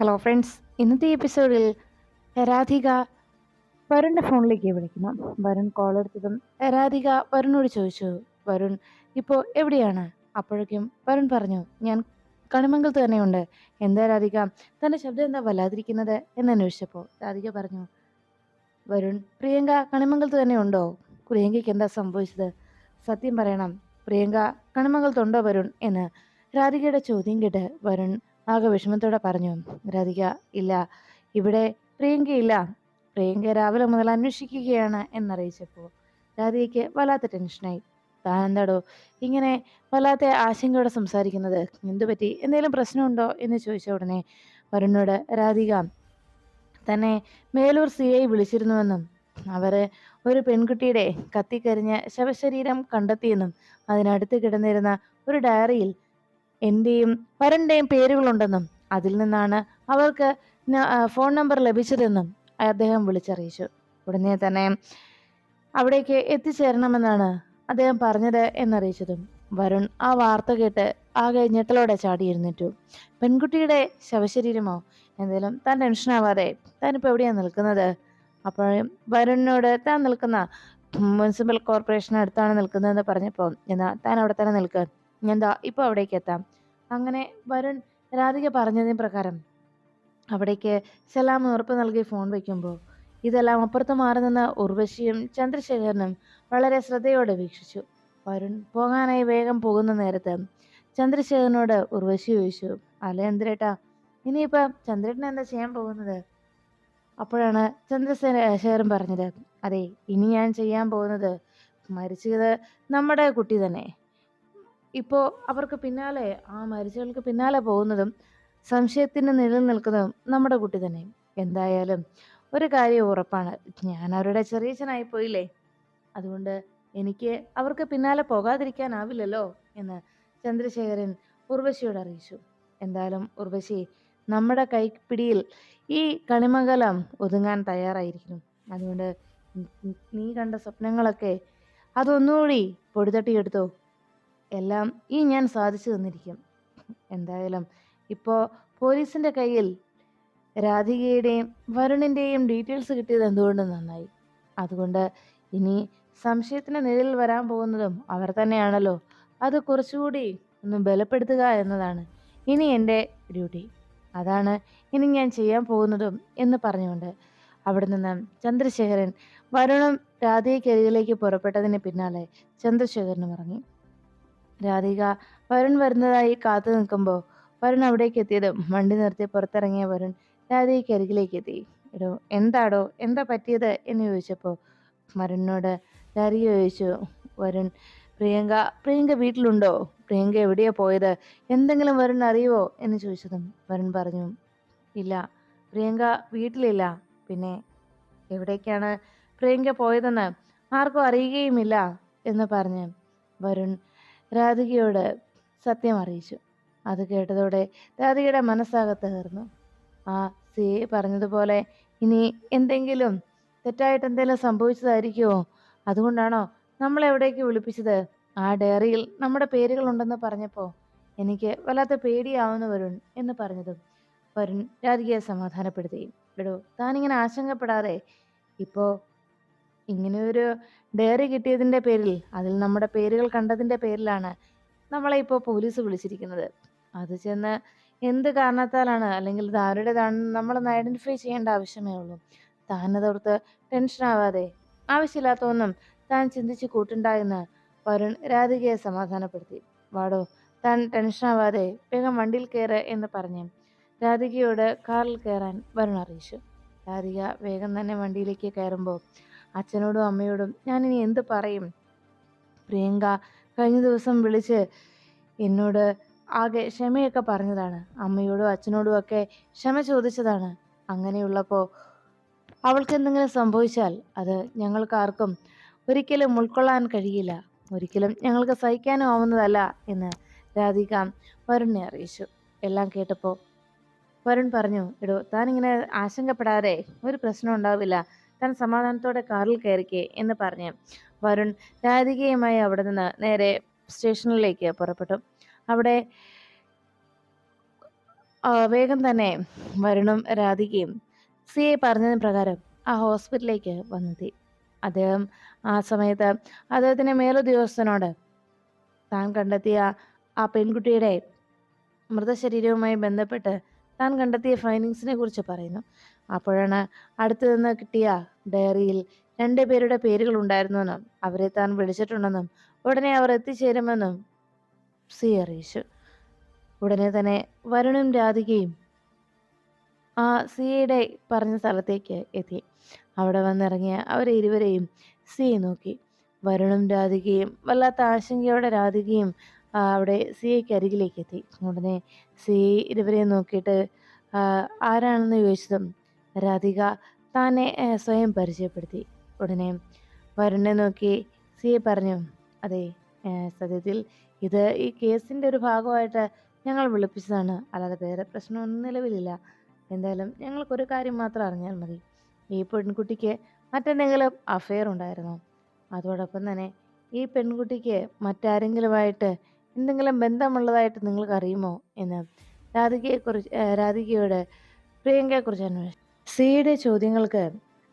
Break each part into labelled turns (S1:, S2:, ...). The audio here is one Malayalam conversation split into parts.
S1: ഹലോ ഫ്രണ്ട്സ് ഇന്നത്തെ എപ്പിസോഡിൽ രാധിക വരുണിന്റെ ഫോണിലേക്ക് വിളിക്കുന്നു. വരുൺ കോൾ എടുത്തതും രാധിക വരുണോട് ചോദിച്ചു വരുൺ ഇപ്പോൾ എവിടെയാണ്? അപ്പോഴേക്കും വരുൺ പറഞ്ഞു ഞാൻ കണിമംഗലത്ത് തന്നെയുണ്ട്. എന്താ രാധിക? തന്റെ ശബ്ദം എന്താ വല്ലാതിരിക്കുന്നത്? എന്ന് അന്വേഷിച്ചപ്പോൾ രാധിക പറഞ്ഞു വരുൺ പ്രിയങ്ക കണിമംഗലത്ത് തന്നെ ഉണ്ടോ? പ്രിയങ്കയ്ക്ക് എന്താ സംഭവിച്ചത്? സത്യം പറയണം പ്രിയങ്ക കണിമംഗലത്തുണ്ടോ വരുൺ? എന്ന് രാധികയുടെ ചോദ്യം കേട്ട് വരുൺ ആകെ വിഷമത്തോടെ പറഞ്ഞു രാധിക ഇല്ല ഇവിടെ പ്രിയങ്കയില്ല. പ്രിയങ്ക രാവിലെ മുതൽ അന്വേഷിക്കുകയാണ് എന്നറിയിച്ചപ്പോൾ രാധികയ്ക്ക് വല്ലാത്ത ടെൻഷനായി. താൻ എന്താടോ ഇങ്ങനെ വല്ലാത്ത ആശങ്കയോടെ സംസാരിക്കുന്നത്? എന്തു പറ്റി എന്തെങ്കിലും പ്രശ്നമുണ്ടോ? എന്ന് ചോദിച്ച ഉടനെ വരുണോട് രാധിക തന്നെ മേലൂർ സി ഐ വിളിച്ചിരുന്നുവെന്നും അവർ ഒരു പെൺകുട്ടിയുടെ കത്തിക്കരിഞ്ഞ ശവശരീരം കണ്ടെത്തിയെന്നും അതിനടുത്ത് കിടന്നിരുന്ന ഒരു ഡയറിയിൽ എന്റെയും വരന്റെയും പേരുകളുണ്ടെന്നും അതിൽ നിന്നാണ് അവർക്ക് ഫോൺ നമ്പർ ലഭിച്ചതെന്നും അദ്ദേഹം വിളിച്ചറിയിച്ചു. ഉടനെ തന്നെ അവിടേക്ക് എത്തിച്ചേരണമെന്നാണ് അദ്ദേഹം പറഞ്ഞത് എന്നറിയിച്ചതും വരുൺ ആ വാർത്ത കേട്ട് ആകെ ഞെട്ടലോടെ ചാടിയിരുന്നിട്ടു പെൺകുട്ടിയുടെ ശവശരീരമോ? എന്തേലും താൻ ടെൻഷനാവാതെ താനിപ്പോൾ എവിടെയാണ് നിൽക്കുന്നത്? അപ്പോഴും വരുണിനോട് താൻ നിൽക്കുന്ന മുനിസിപ്പൽ കോർപ്പറേഷൻ അടുത്താണ് നിൽക്കുന്നതെന്ന് പറഞ്ഞപ്പോൾ എന്നാൽ താൻ അവിടെ തന്നെ നിൽക്കുക എന്താ ഇപ്പോൾ അവിടേക്ക് എത്താം? അങ്ങനെ വരുൺ രാധിക പറഞ്ഞതിന് പ്രകാരം അവിടേക്ക് സലാം ഉറപ്പ് നൽകി ഫോൺ വയ്ക്കുമ്പോൾ ഇതെല്ലാം അപ്പുറത്ത് മാറി നിന്ന ഉർവശിയും ചന്ദ്രശേഖരനും വളരെ ശ്രദ്ധയോടെ വീക്ഷിച്ചു. വരുൺ പോകാനായി വേഗം പോകുന്ന നേരത്ത് ചന്ദ്രശേഖരനോട് ഉർവശി ചോദിച്ചു അല്ല ചന്ദ്രേട്ടാ ഇനിയിപ്പം ചന്ദ്രേട്ടൻ എന്താ ചെയ്യാൻ പോകുന്നത്? അപ്പോഴാണ് ചന്ദ്രശേഖരൻ പറഞ്ഞത് അതെ ഇനി ഞാൻ ചെയ്യാൻ പോകുന്നത് മരിച്ചത് നമ്മുടെ കുട്ടി തന്നെ. ഇപ്പോൾ അവർക്ക് പിന്നാലെ ആ മരിച്ചവൾക്ക് പിന്നാലെ പോകുന്നതും സംശയത്തിന് നിലനിൽക്കുന്നതും നമ്മുടെ കുട്ടി തന്നെ എന്തായാലും ഒരു കാര്യം ഉറപ്പാണ്. ഞാൻ അവരുടെ ചെറിയച്ഛനായി പോയില്ലേ? അതുകൊണ്ട് എനിക്ക് അവർക്ക് പിന്നാലെ പോകാതിരിക്കാനാവില്ലല്ലോ എന്ന് ചന്ദ്രശേഖരൻ ഉർവശിയോട് അറിയിച്ചു. എന്തായാലും ഉർവശി നമ്മുടെ കൈപ്പിടിയിൽ ഈ കണിമകലം ഒതുങ്ങാൻ തയ്യാറായിരിക്കുന്നു. അതുകൊണ്ട് നീ കണ്ട സ്വപ്നങ്ങളൊക്കെ അതൊന്നുകൂടി പൊടിതട്ടിയെടുത്തോ. എല്ലാം ഈ ഞാൻ സാധിച്ചു തന്നിരിക്കും. എന്തായാലും ഇപ്പോൾ പോലീസിന്റെ കയ്യിൽ രാധികയുടെയും വരുണിന്റെയും ഡീറ്റെയിൽസ് കിട്ടിയത് എന്തുകൊണ്ട് നന്നായി? അതുകൊണ്ട് ഇനി സംശയത്തിന് നിഴലിൽ വരാൻ പോകുന്നതും അവർ തന്നെയാണല്ലോ. അത് കുറച്ചുകൂടി ഒന്ന് ബലപ്പെടുത്തുക എന്നതാണ് ഇനി എന്റെ ഡ്യൂട്ടി. അതാണ് ഇനി ഞാൻ ചെയ്യാൻ പോകുന്നതും എന്ന് പറഞ്ഞുകൊണ്ട് അവിടെ നിന്ന് ചന്ദ്രശേഖരൻ വരുണും രാധികയ്ക്കരികിലേക്ക് പുറപ്പെട്ടതിന് പിന്നാലെ ചന്ദ്രശേഖരനും ഇറങ്ങി. രാധിക വരുൺ വരുന്നതായി കാത്തു നിൽക്കുമ്പോൾ വരുൺ അവിടേക്ക് എത്തിയതും വണ്ടി നിർത്തി പുറത്തിറങ്ങിയ വരുൺ രാധികയ്ക്ക് അരികിലേക്ക് എത്തി. എടോ എന്താടോ എന്താ പറ്റിയത്? എന്ന് ചോദിച്ചപ്പോൾ വരുണിനോട് രാധിക ചോദിച്ചു വരുൺ പ്രിയങ്ക പ്രിയങ്ക വീട്ടിലുണ്ടോ? പ്രിയങ്ക എവിടെയാ പോയത്? എന്തെങ്കിലും വരുൺ അറിയുവോ? എന്ന് ചോദിച്ചതും വരുൺ പറഞ്ഞു ഇല്ല. പ്രിയങ്ക വീട്ടിലില്ല. പിന്നെ എവിടേക്കാണ് പ്രിയങ്ക പോയതെന്ന് ആർക്കും അറിയുകയുമില്ല എന്ന് പറഞ്ഞ് വരുൺ രാധികയോട് സത്യം അറിയിച്ചു. അത് കേട്ടതോടെ രാധികയുടെ മനസ്സാകെ തകർന്നു ആ സി പറഞ്ഞതുപോലെ ഇനി എന്തെങ്കിലും തെറ്റായിട്ട് എന്തെങ്കിലും സംഭവിച്ചതായിരിക്കുമോ അതുകൊണ്ടാണോ നമ്മളെവിടേക്ക് വിളിപ്പിച്ചത്? ആ ഡയറിയിൽ നമ്മുടെ പേരുകളുണ്ടെന്ന് പറഞ്ഞപ്പോൾ എനിക്ക് വല്ലാത്ത പേടിയാവുന്ന വരുൺ എന്ന് പറഞ്ഞതും വരുൺ രാധികയെ സമാധാനപ്പെടുത്തി. എടോ താനിങ്ങനെ ആശങ്കപ്പെടാതെ. ഇപ്പോൾ ഇങ്ങനെ ഒരു ഡയറി കിട്ടിയതിന്റെ പേരിൽ അതിൽ നമ്മുടെ പേരുകൾ കണ്ടതിന്റെ പേരിലാണ് നമ്മളെ ഇപ്പോൾ പോലീസ് വിളിച്ചിരിക്കുന്നത്. അത് ചെന്ന് എന്ത് കാരണത്താലാണ് അല്ലെങ്കിൽ ഇത് ആരുടേതാണെന്ന് നമ്മളൊന്ന് ഐഡന്റിഫൈ ചെയ്യേണ്ട ആവശ്യമേ ഉള്ളൂ. താനതോർത്ത് ടെൻഷനാവാതെ ആവശ്യമില്ലാത്തൊന്നും താൻ ചിന്തിച്ച് കൂട്ടണ്ട എന്ന് വരുൺ രാധികയെ സമാധാനപ്പെടുത്തി. വാടോ താൻ ടെൻഷനാവാതെ വേഗം വണ്ടിയിൽ കയറ് എന്ന് പറഞ്ഞു രാധികയോട് കാറിൽ കയറാൻ വരുൺ അറിയിച്ചു. രാധിക വേഗം തന്നെ വണ്ടിയിലേക്ക് കയറുമ്പോൾ അച്ഛനോടും അമ്മയോടും ഞാനിനി എന്ത് പറയും? പ്രിയങ്ക കഴിഞ്ഞ ദിവസം വിളിച്ച് എന്നോട് ആകെ ക്ഷമയൊക്കെ പറഞ്ഞതാണ്. അമ്മയോടും അച്ഛനോടും ഒക്കെ ക്ഷമ ചോദിച്ചതാണ്. അങ്ങനെയുള്ളപ്പോൾ അവൾക്ക് എന്തെങ്കിലും സംഭവിച്ചാൽ അത് ഞങ്ങൾക്കാർക്കും ഒരിക്കലും ഉൾക്കൊള്ളാൻ കഴിയില്ല. ഒരിക്കലും ഞങ്ങൾക്ക് സഹിക്കാനും ആവുന്നതല്ല എന്ന് രാധിക വരുണിനെ അറിയിച്ചു. എല്ലാം കേട്ടപ്പോൾ വരുൺ പറഞ്ഞു എടോ താനിങ്ങനെ ആശങ്കപ്പെടാതെ ഒരു പ്രശ്നം ഉണ്ടാവില്ല. താൻ സമാധാനത്തോടെ കാറിൽ കയറിക്കേ എന്ന് പറഞ്ഞ് വരുൺ രാധികയുമായി അവിടെ നിന്ന് നേരെ സ്റ്റേഷനിലേക്ക് പുറപ്പെട്ടു. അവിടെ വേഗം തന്നെ വരുണും രാധികയും സി ഐ പറഞ്ഞതിന് പ്രകാരം ആ ഹോസ്പിറ്റലിലേക്ക് വന്നെത്തി. അദ്ദേഹം ആ സമയത്ത് അദ്ദേഹത്തിന്റെ മേലുദ്യോഗസ്ഥനോട് താൻ കണ്ടെത്തിയ ആ പെൺകുട്ടിയുടെ മൃതശരീരവുമായി ബന്ധപ്പെട്ട് താൻ കണ്ടെത്തിയ ഫൈൻഡിങ്സിനെ കുറിച്ച് പറയുന്നു. അപ്പോഴാണ് അടുത്തു നിന്ന് കിട്ടിയ ഡയറിയിൽ രണ്ടു പേരുടെ പേരുകൾ ഉണ്ടായിരുന്നുവെന്നും അവരെ താൻ വിളിച്ചിട്ടുണ്ടെന്നും ഉടനെ അവർ എത്തിച്ചേരുമെന്നും സി അറിയിച്ചു. ഉടനെ തന്നെ വരുണും രാധികയും ആ സിയുടെ പറഞ്ഞ സ്ഥലത്തേക്ക് എത്തി. അവിടെ വന്നിറങ്ങിയ അവരെ ഇരുവരെയും സി നോക്കി. വരുണും രാധികയും വല്ലാത്ത ആശങ്കയോടെ രാധികയും അവിടെ സിയയ്ക്ക് അരികിലേക്ക് എത്തി. ഉടനെ സി ഇരുവരെയും നോക്കിയിട്ട് ആരാണെന്ന് ചോദിച്ചതും രാധിക തന്നെ സ്വയം പരിചയപ്പെടുത്തി. ഉടനെ വരുണെ നോക്കി സി പറഞ്ഞു അതെ സത്യത്തിൽ ഇത് ഈ കേസിന്റെ ഒരു ഭാഗമായിട്ട് ഞങ്ങൾ വിളിപ്പിച്ചതാണ്. അല്ലാതെ വേറെ പ്രശ്നമൊന്നും നിലവിലില്ല. എന്തായാലും ഞങ്ങൾക്കൊരു കാര്യം മാത്രം അറിഞ്ഞാൽ മതി. ഈ പെൺകുട്ടിക്ക് മറ്റെന്തെങ്കിലും അഫെയർ ഉണ്ടായിരുന്നു? അതോടൊപ്പം തന്നെ ഈ പെൺകുട്ടിക്ക് മറ്റാരെങ്കിലുമായിട്ട് എന്തെങ്കിലും ബന്ധമുള്ളതായിട്ട് നിങ്ങൾക്ക് അറിയുമോ എന്ന് രാധികയെക്കുറിച്ച് രാധികയോട് പ്രിയങ്കയെക്കുറിച്ച് അന്വേഷിച്ചു. സിയുടെ ചോദ്യങ്ങൾക്ക്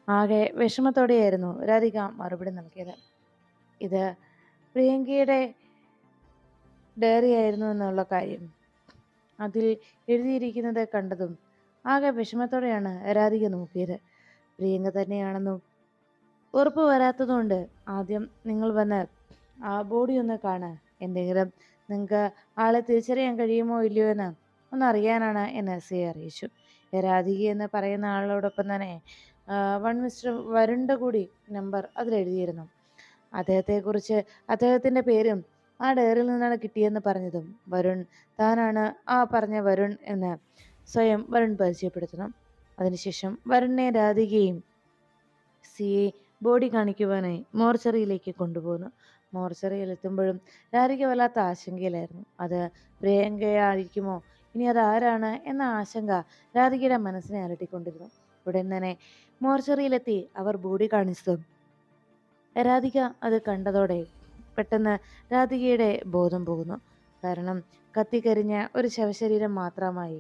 S1: ആകെ വിഷമത്തോടെയായിരുന്നു രാധിക മറുപടി നൽകിയത്. ഇത് പ്രിയങ്കയുടെ ഡയറി ആയിരുന്നു എന്നുള്ള കാര്യം. അതിൽ എഴുതിയിരിക്കുന്നത് കണ്ടതും ആകെ വിഷമത്തോടെയാണ് രാധിക നോക്കിയത്. പ്രിയങ്ക തന്നെയാണെന്നും ഉറപ്പ് വരാത്തതുകൊണ്ട് ആദ്യം നിങ്ങൾ വന്ന് ആ ബോഡി ഒന്ന് കാണുക എന്തെങ്കിലും നിങ്ങൾക്ക് ആളെ തിരിച്ചറിയാൻ കഴിയുമോ ഇല്ലയോ എന്ന് ഒന്ന് അറിയാനാണ് എന്ന് സി അറിയിച്ചു. രാധിക എന്ന് പറയുന്ന ആളോടൊപ്പം തന്നെ വൺ മിസ്റ്റർ വരുണിന്റെ കൂടി നമ്പർ അതിലെഴുതിയിരുന്നു. അദ്ദേഹത്തെക്കുറിച്ച് അദ്ദേഹത്തിന്റെ പേരും ആ ഡയറിയിൽ നിന്നാണ് കിട്ടിയെന്ന് പറഞ്ഞതും വരുൺ താനാണ് ആ പറഞ്ഞ വരുൺ എന്ന് സ്വയം വരുൺ പരിചയപ്പെടുത്തണം. അതിനുശേഷം വരുണിനെ രാധികയും സിയെ ബോഡി കാണിക്കുവാനായി മോർച്ചറിയിലേക്ക് കൊണ്ടുപോകുന്നു മോർച്ചറിയിൽ എത്തുമ്പോഴും രാധിക വല്ലാത്ത ആശങ്കയിലായിരുന്നു. അത് പ്രിയങ്കയായിരിക്കുമോ ഇനി അതാരാണ് എന്ന ആശങ്ക രാധികയുടെ മനസ്സിനെ അലട്ടിക്കൊണ്ടിരുന്നു. ഉടൻ തന്നെ മോർച്ചറിയിലെത്തി അവർ ബോഡി കാണിച്ചതും രാധിക അത് കണ്ടതോടെ പെട്ടെന്ന് രാധികയുടെ ബോധം പോകുന്നു. കാരണം കത്തിക്കരിഞ്ഞ ഒരു ശവശരീരം മാത്രമായി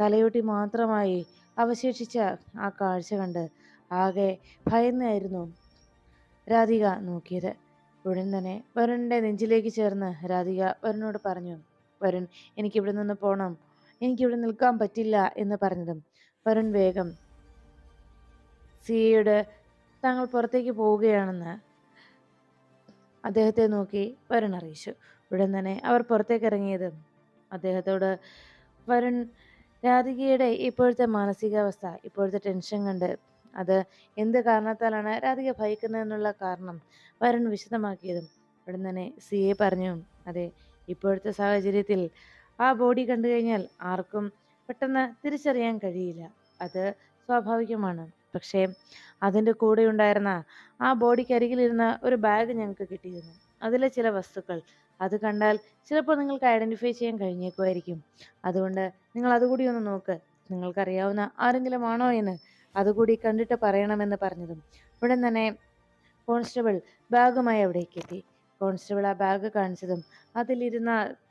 S1: തലയോട്ടി മാത്രമായി അവശേഷിച്ച ആ കാഴ്ച കണ്ട് ആകെ ഭയന്നായിരുന്നു രാധിക നോക്കിയത്. ഉടൻ തന്നെ വരുണിന്റെ നെഞ്ചിലേക്ക് ചേർന്ന് രാധിക വരുണിനോട് പറഞ്ഞു വരുൺ എനിക്കിവിടെ നിന്ന് പോകണം എനിക്കിവിടെ നിൽക്കാൻ പറ്റില്ല എന്ന് പറഞ്ഞതും വരുൺ വേഗം സിയയുടെ താങ്കൾ പുറത്തേക്ക് പോവുകയാണെന്ന് അദ്ദേഹത്തെ നോക്കി വരുൺ അറിയിച്ചു. ഉടൻ തന്നെ അവർ പുറത്തേക്ക് ഇറങ്ങിയത് അദ്ദേഹത്തോട് വരുൺ രാധികയുടെ ഇപ്പോഴത്തെ മാനസികാവസ്ഥ ഇപ്പോഴത്തെ ടെൻഷൻ കണ്ട് അത് എന്ത് കാരണത്താലാണ് രാധിക ഭയക്കുന്നതെന്നുള്ള കാരണം വരുൺ വിശദമാക്കിയതും ഉടൻ തന്നെ സി എ പറഞ്ഞു. അതെ ഇപ്പോഴത്തെ സാഹചര്യത്തിൽ ആ ബോഡി കണ്ടു കഴിഞ്ഞാൽ ആർക്കും പെട്ടെന്ന് തിരിച്ചറിയാൻ കഴിയില്ല. അത് സ്വാഭാവികമാണ്. പക്ഷേ അതിന്റെ കൂടെ ഉണ്ടായിരുന്ന ആ ബോഡിക്ക് അരികിലിരുന്ന ഒരു ബാഗ് ഞങ്ങൾക്ക് കിട്ടിയിരുന്നു. അതിലെ ചില വസ്തുക്കൾ അത് കണ്ടാൽ ചിലപ്പോൾ നിങ്ങൾക്ക് ഐഡന്റിഫൈ ചെയ്യാൻ കഴിഞ്ഞേക്കുമായിരിക്കും. അതുകൊണ്ട് നിങ്ങൾ അതുകൂടി ഒന്ന് നോക്ക്. നിങ്ങൾക്കറിയാവുന്ന ആരെങ്കിലും ആണോ എന്ന് അതുകൂടി കണ്ടിട്ട് പറയണമെന്ന് പറഞ്ഞതും ഉടൻ തന്നെ കോൺസ്റ്റബിൾ ബാഗുമായി അവിടേക്ക് എത്തി. കോൺസ്റ്റബിൾ ആ ബാഗ് കാണിച്ചതും അതിലിരുന്ന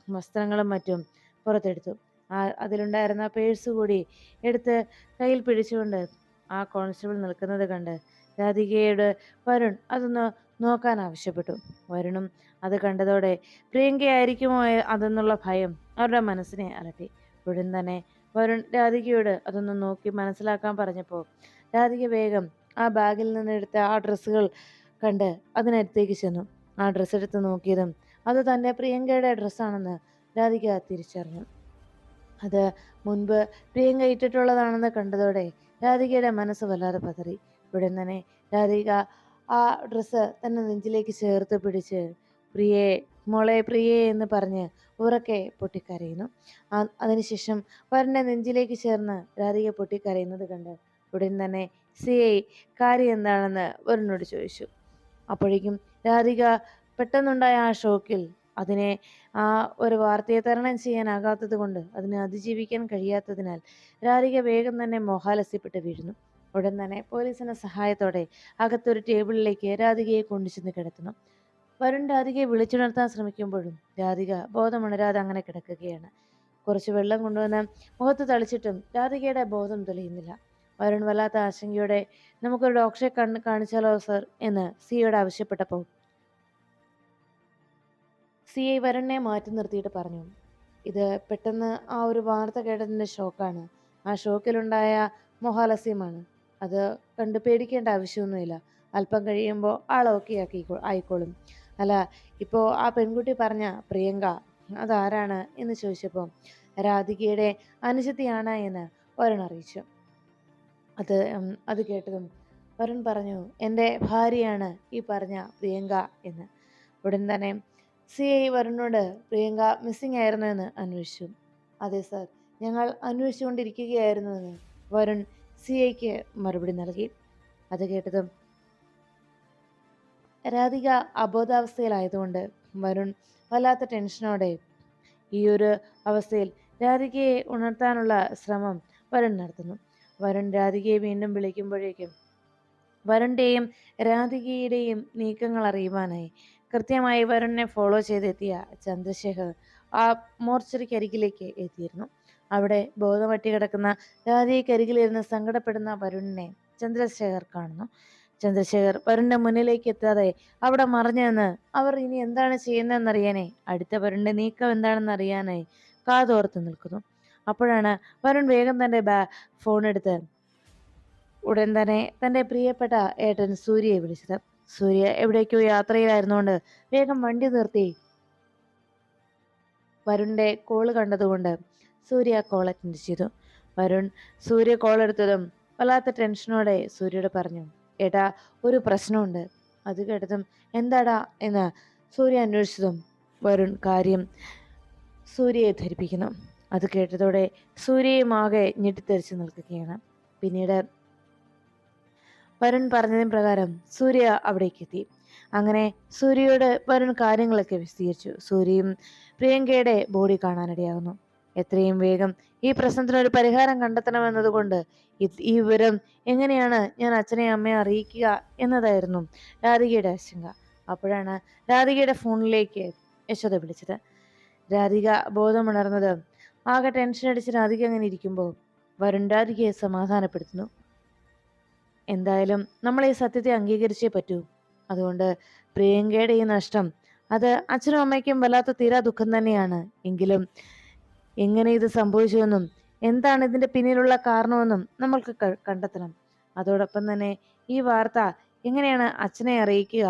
S1: വസ്ത്രങ്ങളും മറ്റും പുറത്തെടുത്തു. ആ അതിലുണ്ടായിരുന്ന പേഴ്സ് കൂടി എടുത്ത് കയ്യിൽ പിടിച്ചുകൊണ്ട് ആ കോൺസ്റ്റബിൾ നിൽക്കുന്നത് കണ്ട് രാധികയോട് വരുൺ അതൊന്ന് നോക്കാൻ ആവശ്യപ്പെട്ടു. വരുണും അത് കണ്ടതോടെ പ്രിയങ്കയായിരിക്കുമോ അതെന്നുള്ള ഭയം അവരുടെ മനസ്സിനെ അലട്ടി. ഉടൻ തന്നെ വരുൺ രാധികയോട് അതൊന്ന് നോക്കി മനസ്സിലാക്കാൻ പറഞ്ഞപ്പോൾ രാധിക വേഗം ആ ബാഗിൽ നിന്നെടുത്ത ആ ഡ്രസ്സുകൾ കണ്ട് അതിനടുത്തേക്ക് ചെന്നു. ആ ഡ്രസ്സ് എടുത്ത് നോക്കിയതും അത് തന്റെ പ്രിയങ്കയുടെ ഡ്രസ്സാണെന്ന് രാധിക തിരിച്ചറിഞ്ഞു. അത് മുൻപ് പ്രിയങ്ക ഇട്ടിട്ടുള്ളതാണെന്ന് കണ്ടതോടെ രാധികയുടെ മനസ്സ് വല്ലാതെ പതറി. ഉടൻ തന്നെ രാധിക ആ ഡ്രസ്സ് തന്നെ നെഞ്ചിലേക്ക് ചേർത്ത് പിടിച്ച് പ്രിയേ മോളെ പ്രിയേ എന്ന് പറഞ്ഞ് ഉറക്കെ പൊട്ടിക്കരയുന്നു. അതിനുശേഷം വരന്റെ നെഞ്ചിലേക്ക് ചേർന്ന് രാധിക പൊട്ടിക്കരയുന്നത് കണ്ട് ഉടൻ തന്നെ സി ഐ കാര്യം എന്താണെന്ന് വരുണോട് ചോദിച്ചു. അപ്പോഴേക്കും രാധിക പെട്ടെന്നുണ്ടായ ആ ഷോക്കിൽ അതിനെ ആ ഒരു വാർത്തയെ തരണം ചെയ്യാനാകാത്തത് കൊണ്ട് അതിനെ അതിജീവിക്കാൻ കഴിയാത്തതിനാൽ രാധിക വേഗം തന്നെ മോഹാലസ്യപ്പെട്ട് വീഴുന്നു. ഉടൻ തന്നെ പോലീസിന്റെ സഹായത്തോടെ അകത്തൊരു ടേബിളിലേക്ക് രാധികയെ കൊണ്ടുചെന്ന് കിടത്തുന്നു. വരുൺ രാധികയെ വിളിച്ചുണർത്താൻ ശ്രമിക്കുമ്പോഴും രാധിക ബോധമുണരാതെ അങ്ങനെ കിടക്കുകയാണ്. കുറച്ച് വെള്ളം കൊണ്ടുവന്ന് മുഖത്ത് തളിച്ചിട്ടും രാധികയുടെ ബോധം തെളിയുന്നില്ല. വരുൺ വല്ലാത്ത ആശങ്കയോടെ നമുക്കൊരു ഡോക്ടറെ കണ്ണ് കാണിച്ചാലോ സർ? എന്ന് സിയോട് ആവശ്യപ്പെട്ടപ്പോൾ സി ഐ വരുണിനെ മാറ്റി നിർത്തിയിട്ട് പറഞ്ഞു. ഇത് പെട്ടെന്ന് ആ ഒരു വാർത്ത കേട്ടതിന്റെ ഷോക്കാണ്. ആ ഷോക്കിലുണ്ടായ മൊഹാലസ്യമാണ്. അത് കണ്ട് പേടിക്കേണ്ട ആവശ്യമൊന്നുമില്ല. അല്പം കഴിയുമ്പോൾ ആൾ ഓക്കെ ആക്കി ആയിക്കോളും. അല്ല ഇപ്പോൾ ആ പെൺകുട്ടി പറഞ്ഞ പ്രിയങ്ക അതാരാണ് എന്ന് ചോദിച്ചപ്പോൾ രാധികയുടെ അനുജത്തിയാണ് എന്ന് വരുൺ അറിയിച്ചു. അത് അത് കേട്ടതും വരുൺ പറഞ്ഞു എന്റെ ഭാര്യയാണ് ഈ പറഞ്ഞ പ്രിയങ്ക എന്ന്. ഉടൻ തന്നെ സി ഐ വരുണിനോട് പ്രിയങ്ക മിസ്സിംഗ് ആയിരുന്നു എന്ന് അന്വേഷിച്ചു. അതെ സർ ഞങ്ങൾ അന്വേഷിച്ചുകൊണ്ടിരിക്കുകയായിരുന്നു എന്ന് വരുൺ സി ഐക്ക് മറുപടി നൽകി. അത് കേട്ടതും രാധിക അബോധാവസ്ഥയിലായതുകൊണ്ട് വരുൺ വല്ലാത്ത ടെൻഷനോടെ ഈ ഒരു അവസ്ഥയിൽ രാധികയെ ഉണർത്താനുള്ള ശ്രമം വരുൺ നടത്തുന്നു. വരുൺ രാധികയെ വീണ്ടും വിളിക്കുമ്പോഴേക്കും വരുണിന്റെയും രാധികയുടെയും നീക്കങ്ങൾ അറിയുവാനായി. കൃത്യമായി വരുണിനെ ഫോളോ ചെയ്തെത്തിയ ചന്ദ്രശേഖർ ആ മോർച്ചറിക്കരികിലേക്ക് എത്തിയിരുന്നു. അവിടെ ബോധമട്ടി കിടക്കുന്ന രാധികക്കരികിലിരുന്ന് സങ്കടപ്പെടുന്ന വരുണിനെ ചന്ദ്രശേഖർ കാണുന്നു. ചന്ദ്രശേഖർ വരുണിന്റെ മുന്നിലേക്ക് എത്താതെ അവിടെ മറിഞ്ഞു നിന്ന് അവർ ഇനി എന്താണ് ചെയ്യുന്നതെന്നറിയാനേ? അടുത്ത വരുണിന്റെ നീക്കം എന്താണെന്ന് അറിയാനായി കാതോർത്ത് നിൽക്കുന്നു. അപ്പോഴാണ് വരുൺ വേഗം തന്റെ ബാ ഫോൺ എടുത്ത് ഉടൻ തന്നെ തന്റെ പ്രിയപ്പെട്ട ഏട്ടൻ സൂര്യയെ വിളിച്ചത്. സൂര്യ എവിടേക്കോ യാത്രയിലായിരുന്നുകൊണ്ട് വേഗം വണ്ടി നിർത്തി വരുണിന്റെ കോൾ കണ്ടതുകൊണ്ട് സൂര്യ കോൾ അറ്റൻഡ് ചെയ്തു. വരുൺ സൂര്യ കോൾ എടുത്തതും വല്ലാത്ത ടെൻഷനോടെ സൂര്യയോട് പറഞ്ഞു ഏട്ടാ ഒരു പ്രശ്നമുണ്ട്. അത് കേട്ടതും എന്താടാ? എന്ന് സൂര്യ അന്വേഷിച്ചതും വരുൺ കാര്യം സൂര്യയെ ധരിപ്പിക്കുന്നു. അത് കേട്ടതോടെ സൂര്യയും ആകെ ഞെട്ടിത്തെറിച്ച് നിൽക്കുകയാണ്. പിന്നീട് വരുൺ പറഞ്ഞതിന് പ്രകാരം സൂര്യ അവിടേക്ക് എത്തി അങ്ങനെ സൂര്യയോട് വരുൺ കാര്യങ്ങളൊക്കെ വിശദീകരിച്ചു. സൂര്യയും പ്രിയങ്കയുടെ ബോഡി കാണാനിടയാകുന്നു. എത്രയും വേഗം ഈ പ്രശ്നത്തിനൊരു പരിഹാരം കണ്ടെത്തണമെന്നതുകൊണ്ട് ഈ വിവരം എങ്ങനെയാണ് ഞാൻ അച്ഛനെ അമ്മയെ അറിയിക്കുക എന്നതായിരുന്നു രാധികയുടെ ആശങ്ക. അപ്പോഴാണ് രാധികയുടെ ഫോണിലേക്ക് യശോദ വിളിച്ചത്. രാധിക ബോധമുണർന്നത് ആകെ ടെൻഷൻ അടിച്ച് രാധിക അങ്ങനെ ഇരിക്കുമ്പോൾ വരുൺ രാധികയെ സമാധാനപ്പെടുത്തുന്നു. എന്തായാലും നമ്മൾ ഈ സത്യത്തെ അംഗീകരിച്ചേ പറ്റൂ. അതുകൊണ്ട് പ്രിയങ്കയുടെ ഈ നഷ്ടം അത് അച്ഛനും അമ്മയ്ക്കും വല്ലാത്ത തീരാ ദുഃഖം തന്നെയാണ്. എങ്കിലും എങ്ങനെ ഇത് സംഭവിച്ചുവെന്നും എന്താണ് ഇതിന്റെ പിന്നിലുള്ള കാരണമെന്നും നമ്മൾക്ക് കണ്ടെത്തണം. അതോടൊപ്പം തന്നെ ഈ വാർത്ത എങ്ങനെയാണ് അച്ഛനെ അറിയിക്കുക?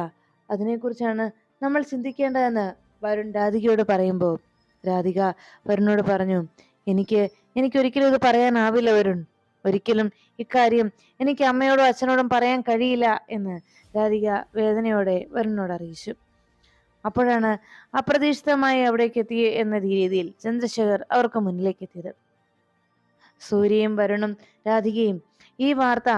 S1: അതിനെക്കുറിച്ചാണ് നമ്മൾ ചിന്തിക്കേണ്ടതെന്ന് വരുൺ രാധികയോട് പറയുമ്പോൾ രാധിക വരുണോട് പറഞ്ഞു എനിക്ക് എനിക്ക് ഒരിക്കലും ഇത് പറയാനാവില്ല വരുൺ. ഒരിക്കലും ഇക്കാര്യം എനിക്ക് അമ്മയോടും അച്ഛനോടും പറയാൻ കഴിയില്ല എന്ന് രാധിക വേദനയോടെ വരുണോട് അറിയിച്ചു. അപ്പോഴാണ് അപ്രതീക്ഷിതമായി അവിടേക്ക് എത്തിയ എന്ന രീതിയിൽ ചന്ദ്രശേഖർ അവർക്ക് മുന്നിലേക്ക് എത്തിയത്. സൂര്യയും വരുണും രാധികയും ഈ വാർത്ത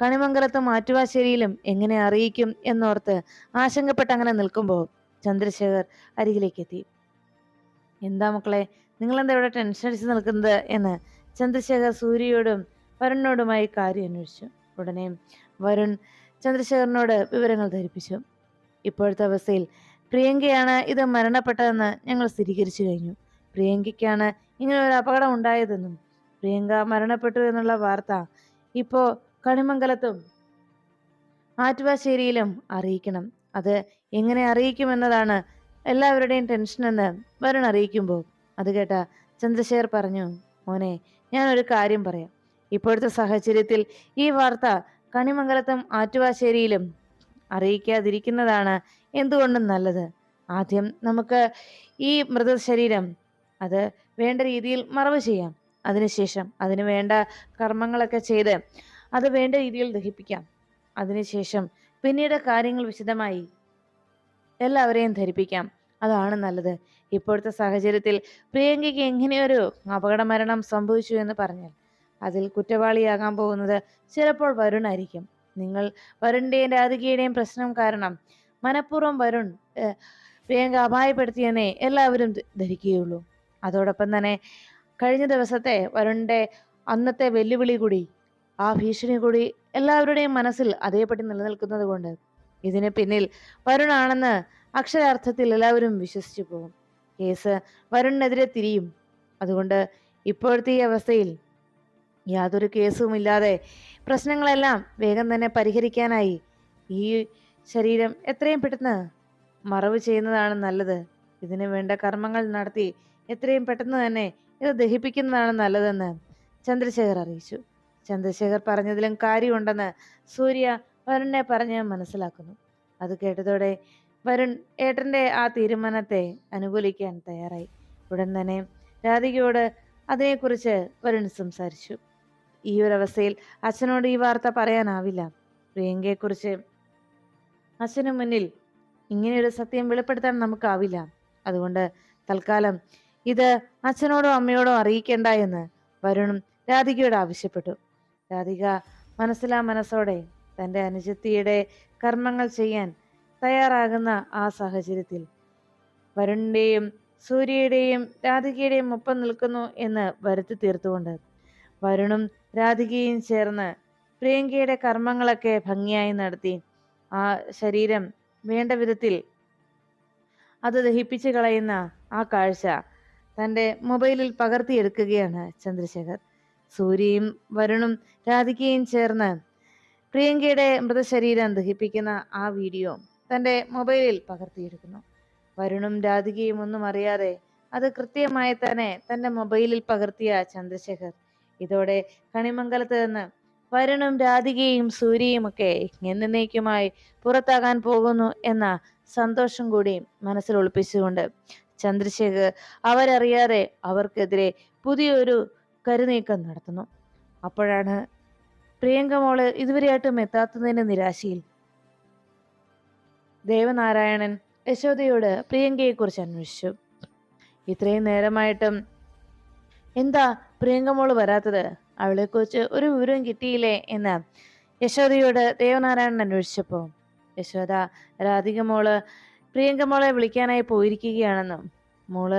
S1: കണിമംഗലത്തും ആറ്റുവാശ്ശേരിയിലും എങ്ങനെ അറിയിക്കും എന്നോർത്ത് ആശങ്കപ്പെട്ട് അങ്ങനെ നിൽക്കുമ്പോൾ ചന്ദ്രശേഖർ അരികിലേക്ക് എത്തി. എന്താ മക്കളെ? നിങ്ങളെന്താ ഇവിടെ ടെൻഷൻ അടിച്ച് നിൽക്കുന്നത് എന്ന് ചന്ദ്രശേഖർ സൂര്യയോടും വരുണിനോടുമായി കാര്യം അന്വേഷിച്ചു. ഉടനെ വരുൺ ചന്ദ്രശേഖറിനോട് വിവരങ്ങൾ ധരിപ്പിച്ചു. ഇപ്പോഴത്തെ അവസ്ഥയിൽ പ്രിയങ്കയാണ് ഇത് മരണപ്പെട്ടതെന്ന് ഞങ്ങൾ സ്ഥിരീകരിച്ചു കഴിഞ്ഞു. പ്രിയങ്കയ്ക്കാണ് ഇങ്ങനെ ഒരു അപകടം ഉണ്ടായതെന്നും പ്രിയങ്ക മരണപ്പെട്ടു എന്നുള്ള വാർത്ത ഇപ്പോൾ കണിമംഗലത്തും ആറ്റുവാശ്ശേരിയിലും അറിയിക്കണം. അത് എങ്ങനെ അറിയിക്കുമെന്നതാണ് എല്ലാവരുടെയും ടെൻഷൻ എന്ന് വരുൺ അറിയിക്കുമ്പോൾ അത് കേട്ട ചന്ദ്രശേഖർ പറഞ്ഞു മോനെ ഞാനൊരു കാര്യം പറയാം. ഇപ്പോഴത്തെ സാഹചര്യത്തിൽ ഈ വാർത്ത കണിമംഗലത്തും ആറ്റുവാശ്ശേരിയിലും അറിയിക്കാതിരിക്കുന്നതാണ് എന്തുകൊണ്ടും നല്ലത്. ആദ്യം നമുക്ക് ഈ മൃതശരീരം അത് വേണ്ട രീതിയിൽ മറവ് ചെയ്യാം. അതിനുശേഷം അതിന് വേണ്ട കർമ്മങ്ങളൊക്കെ ചെയ്ത് അത് വേണ്ട രീതിയിൽ ദഹിപ്പിക്കാം. അതിനുശേഷം പിന്നീട് കാര്യങ്ങൾ വിശദമായി എല്ലാവരെയും ധരിപ്പിക്കാം. അതാണ് നല്ലത്. ഇപ്പോഴത്തെ സാഹചര്യത്തിൽ പ്രിയങ്കയ്ക്ക് എങ്ങനെയൊരു അപകട മരണം സംഭവിച്ചു എന്ന് പറഞ്ഞാൽ അതിൽ കുറ്റവാളിയാകാൻ പോകുന്നത് ചിലപ്പോൾ വരുണായിരിക്കും. നിങ്ങൾ വരുണിന്റെയും രാധികയുടെയും പ്രശ്നം കാരണം മനഃപൂർവം വരുൺ പ്രിയങ്ക അപായപ്പെടുത്തിയെന്നേ എല്ലാവരും ധരിക്കുകയുള്ളൂ. അതോടൊപ്പം തന്നെ കഴിഞ്ഞ ദിവസത്തെ വരുണിന്റെ അന്നത്തെ വെല്ലുവിളി കൂടി ആ ഭീഷണി കൂടി എല്ലാവരുടെയും മനസ്സിൽ അതേപടി നിലനിൽക്കുന്നത് കൊണ്ട് ഇതിന് പിന്നിൽ വരുണാണെന്ന് അക്ഷരാർത്ഥത്തിൽ എല്ലാവരും വിശ്വസിച്ചു പോകും. കേസ് വരുണിനെതിരെ തിരിയും. അതുകൊണ്ട് ഇപ്പോഴത്തെ ഈ അവസ്ഥയിൽ യാതൊരു കേസുമില്ലാതെ പ്രശ്നങ്ങളെല്ലാം വേഗം തന്നെ പരിഹരിക്കാനായി ഈ ശരീരം എത്രയും പെട്ടെന്ന് മറവ് ചെയ്യുന്നതാണ് നല്ലത്. ഇതിനു വേണ്ട കർമ്മങ്ങൾ നടത്തി എത്രയും പെട്ടെന്ന് തന്നെ ഇത് ദഹിപ്പിക്കുന്നതാണ് നല്ലതെന്ന് ചന്ദ്രശേഖർ അറിയിച്ചു. ചന്ദ്രശേഖർ പറഞ്ഞതിലും കാര്യമുണ്ടെന്ന് സൂര്യ വരുണിനെ പറഞ്ഞ് മനസ്സിലാക്കുന്നു. അത് കേട്ടതോടെ വരുൺ ഏട്ടന്റെ ആ തീരുമാനത്തെ അനുകൂലിക്കാൻ തയ്യാറായി. ഉടൻ തന്നെ രാധികയോട് അതിനെക്കുറിച്ച് വരുൺ സംസാരിച്ചു. ഈ ഒരു അവസ്ഥയിൽ അച്ഛനോട് ഈ വാർത്ത പറയാനാവില്ല. പ്രിയങ്കയെക്കുറിച്ച് അച്ഛന് മുന്നിൽ ഇങ്ങനെയൊരു സത്യം വെളിപ്പെടുത്താൻ നമുക്കാവില്ല. അതുകൊണ്ട് തൽക്കാലം ഇത് അച്ഛനോടോ അമ്മയോടോ അറിയിക്കേണ്ട എന്ന് വരുണും രാധികയോട് ആവശ്യപ്പെട്ടു. രാധിക മനസ്സിലാ മനസ്സോടെ തന്റെ അനുജത്തിയുടെ കർമ്മങ്ങൾ ചെയ്യാൻ തയ്യാറാകുന്ന ആ സാഹചര്യത്തിൽ. വരുണിന്റെയും സൂര്യയുടെയും രാധികയുടെയും ഒപ്പം നിൽക്കുന്നു എന്ന് വരുത്തി തീർത്തുകൊണ്ട് വരുണും രാധികയും ചേർന്ന് പ്രിയങ്കയുടെ കർമ്മങ്ങളൊക്കെ ഭംഗിയായി നടത്തി ആ ശരീരം വേണ്ട വിധത്തിൽ അത് ദഹിപ്പിച്ചു കളയുന്ന ആ കാഴ്ച തന്റെ മൊബൈലിൽ പകർത്തിയെടുക്കുകയാണ് ചന്ദ്രശേഖർ. സൂര്യയും വരുണും രാധികയും ചേർന്ന് പ്രിയങ്കയുടെ മൃതശരീരം ദഹിപ്പിക്കുന്ന ആ വീഡിയോ തന്റെ മൊബൈലിൽ പകർത്തിയെടുക്കുന്നു. വരുണും രാധികയും ഒന്നും അറിയാതെ അത് കൃത്യമായി തന്നെ തന്റെ മൊബൈലിൽ പകർത്തിയ ചന്ദ്രശേഖർ. ഇതോടെ കണിമംഗലത്ത് നിന്ന് വരുണും രാധികയും സൂര്യയും ഒക്കെ എന്നേക്കുമായി പുറത്താകാൻ പോകുന്നു എന്ന സന്തോഷം കൂടി മനസ്സിൽ ഒളിപ്പിച്ചുകൊണ്ട് ചന്ദ്രശേഖർ അവരറിയാതെ അവർക്കെതിരെ പുതിയൊരു കരുനീക്കം നടത്തുന്നു. അപ്പോഴാണ് പ്രിയങ്ക മോൾ ഇതുവരെയായിട്ടും എത്താത്തതിന്റെ നിരാശയിൽ. ദേവനാരായണൻ യശോദയോട് പ്രിയങ്കയെക്കുറിച്ച് അന്വേഷിച്ചു. ഇത്രയും നേരമായിട്ടും എന്താ പ്രിയങ്ക മോൾ വരാത്തത്? അവളെക്കുറിച്ച് ഒരു വിവരവും കിട്ടിയില്ലേ എന്ന് യശോദയോട് ദേവനാരായണൻ അന്വേഷിച്ചപ്പോൾ യശോദ രാധിക മോൾ പ്രിയങ്ക മോളെ വിളിക്കാനായി പോയിരിക്കുകയാണെന്നും മോൾ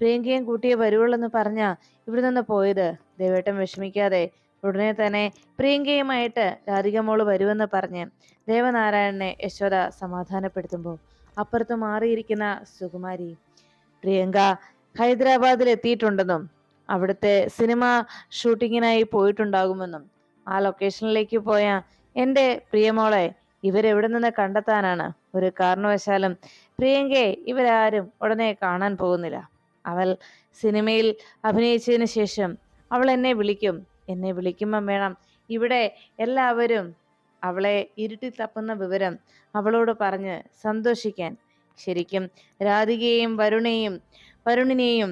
S1: പ്രിയങ്കയും കൂട്ടിയെ വരുവുള്ളെന്ന് പറഞ്ഞ ഇവിടെ നിന്ന് പോയത്? ദേവേട്ടൻ വിഷമിക്കാതെ ഉടനെ തന്നെ പ്രിയങ്കയുമായിട്ട് രാധികമോൾ വരുമെന്ന് പറഞ്ഞ് ദേവനാരായണനെ യശോദ സമാധാനപ്പെടുത്തുമ്പോൾ അപ്പുറത്ത് മാറിയിരിക്കുന്ന സുകുമാരി പ്രിയങ്ക ഹൈദരാബാദിൽ എത്തിയിട്ടുണ്ടെന്നും അവിടുത്തെ സിനിമ ഷൂട്ടിങ്ങിനായി പോയിട്ടുണ്ടാകുമെന്നും ആ ലൊക്കേഷനിലേക്ക് പോയ എന്റെ പ്രിയമോളെ ഇവരെവിടെ നിന്ന് കണ്ടെത്താനാണ്? ഒരു കാരണവശാലും പ്രിയങ്കയെ ഇവരാരും ഉടനെ കാണാൻ പോകുന്നില്ല. അവൾ സിനിമയിൽ അഭിനയിച്ചതിന് ശേഷം അവൾ എന്നെ വിളിക്കും. എന്നെ വിളിക്കുമ്പം വേണം. ഇവിടെ എല്ലാവരും അവളെ ഇരുട്ടി തപ്പുന്ന വിവരം അവളോട് പറഞ്ഞ് സന്തോഷിക്കാൻ. ശരിക്കും രാധികയെയും വരുണയെയും വരുണിനെയും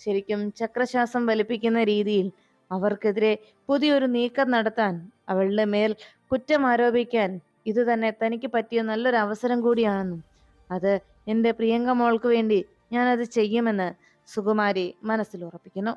S1: ശരിക്കും ചക്രശ്വാസം വലിപ്പിക്കുന്ന രീതിയിൽ അവർക്കെതിരെ പുതിയൊരു നീക്കം നടത്താൻ അവളുടെ മേൽ കുറ്റം ആരോപിക്കാൻ ഇത് തന്നെ തനിക്ക് പറ്റിയ നല്ലൊരു അവസരം കൂടിയാണെന്നും അത് എന്റെ പ്രിയങ്ക മോൾക്ക് വേണ്ടി ഞാനത് ചെയ്യുമെന്ന് സുകുമാരി മനസ്സിൽ ഉറപ്പിക്കുന്നു.